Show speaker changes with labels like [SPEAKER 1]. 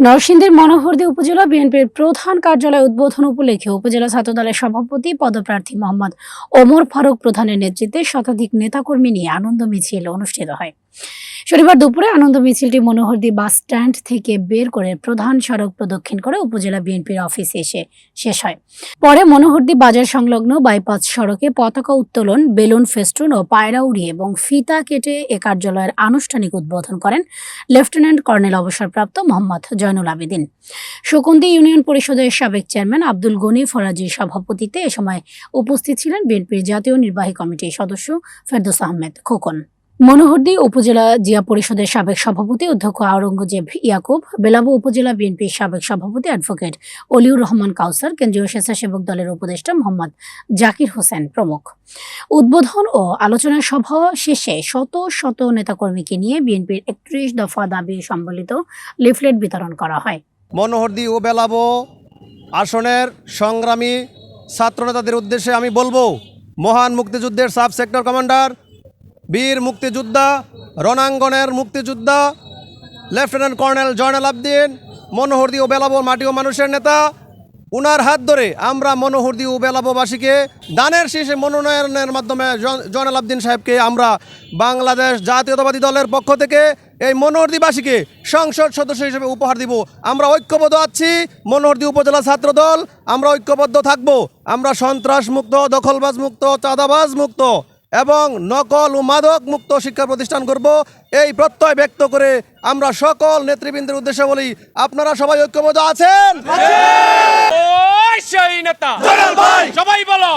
[SPEAKER 1] নরসিংদীর মনোহরদী উপজেলা বিএনপির প্রধান কার্যালয় উদ্বোধন উপলক্ষে উপজেলা ছাত্র দলের সভাপতি, পদপ্রার্থী মোহাম্মদ ওমর ফারুক প্রধানের নেতৃত্বে শতাধিক নেতাকর্মী নিয়ে আনন্দ মিছিল অনুষ্ঠিত হয়। শনিবার দুপুরে আনন্দ মিছিলটি মনোহরদী বাস স্ট্যান্ড থেকে বের করে প্রধান সড়ক প্রদক্ষিণ করে উপজেলা বিএনপির অফিসে এসে শেষ হয়। পরে মনোহরদী বাজার সংলগ্ন বাইপাস সড়কে পতাকা উত্তোলন, বেলুন ফেস্টুন ও পায়রা উড়িয়ে এবং ফিতা কেটে এ কার্যালয়ের আনুষ্ঠানিক উদ্বোধন করেন লেফটেন্যান্ট কর্নেল অবসরপ্রাপ্ত মোহাম্মদ জয়নুল আবেদিন। শকুন্দি ইউনিয়ন পরিষদের সাবেক চেয়ারম্যান আব্দুল গনি ফরাজির সভাপতিত্বে এ সময় উপস্থিত ছিলেন বিএনপির জাতীয় নির্বাহী কমিটির সদস্য ফেরদৌস আহমেদ খোকন। মনোহরদী উপজেলা জিয়া পরিষদের সাবেক সভাপতি অধ্যক্ষ আওরঙ্গজেব ইয়াকুব, বেলাবু উপজেলা বিএনপির সাবেক সভাপতি অ্যাডভোকেট অলিউর রহমান কাউসার, কেন্দ্রীয় স্বেচ্ছাসেবক দলের উপদেষ্টা মোহাম্মদ জাকির হোসেন প্রমুখ। উদ্বোধন ও আলোচনা সভা শেষে শত শত নেতাকর্মীকে নিয়ে বিএনপির একত্রিশ দফা দাবি সম্বলিত লিফলেট বিতরণ করা হয়।
[SPEAKER 2] মনোহরদি ও বেলাবো আসনের সংগ্রামী ছাত্রনেতাদের উদ্দেশ্যে আমি বলব, মহান মুক্তিযুদ্ধের সাব সেক্টর কমান্ডার বীর মুক্তিযোদ্ধা, রণাঙ্গনের মুক্তিযোদ্ধা, লেফটেন্যান্ট কর্নেল জয়নাল আবদিন, মনোহরদি ও বেলাবো মাটি ও মানুষের নেতা। উনার হাত ধরে আমরা মনোহরদি ও বেলাবোবাসীকে দানের শীর্ষে মনোনয়নের মাধ্যমে জয়নাল আবদিন সাহেবকে আমরা বাংলাদেশ জাতীয়তাবাদী দলের পক্ষ থেকে এই মনোহরদিবাসীকে সংসদ সদস্য হিসেবে উপহার দিব। আমরা ঐক্যবদ্ধ আছি, মনোহরদি উপজেলা ছাত্র দল আমরা ঐক্যবদ্ধ থাকব। আমরা সন্ত্রাস মুক্ত, দখলবাজ মুক্ত, চাঁদাবাজ মুক্ত। এবং নকল ও মাদক মুক্ত শিক্ষা প্রতিষ্ঠান করব। এই প্রত্যয় ব্যক্ত করে আমরা সকল নেতৃবৃন্দের উদ্দেশ্যে বলি আপনারা সবাই ঐক্যবদ্ধ আছেন?
[SPEAKER 3] ওই সেই নেতা। সবাই বলো।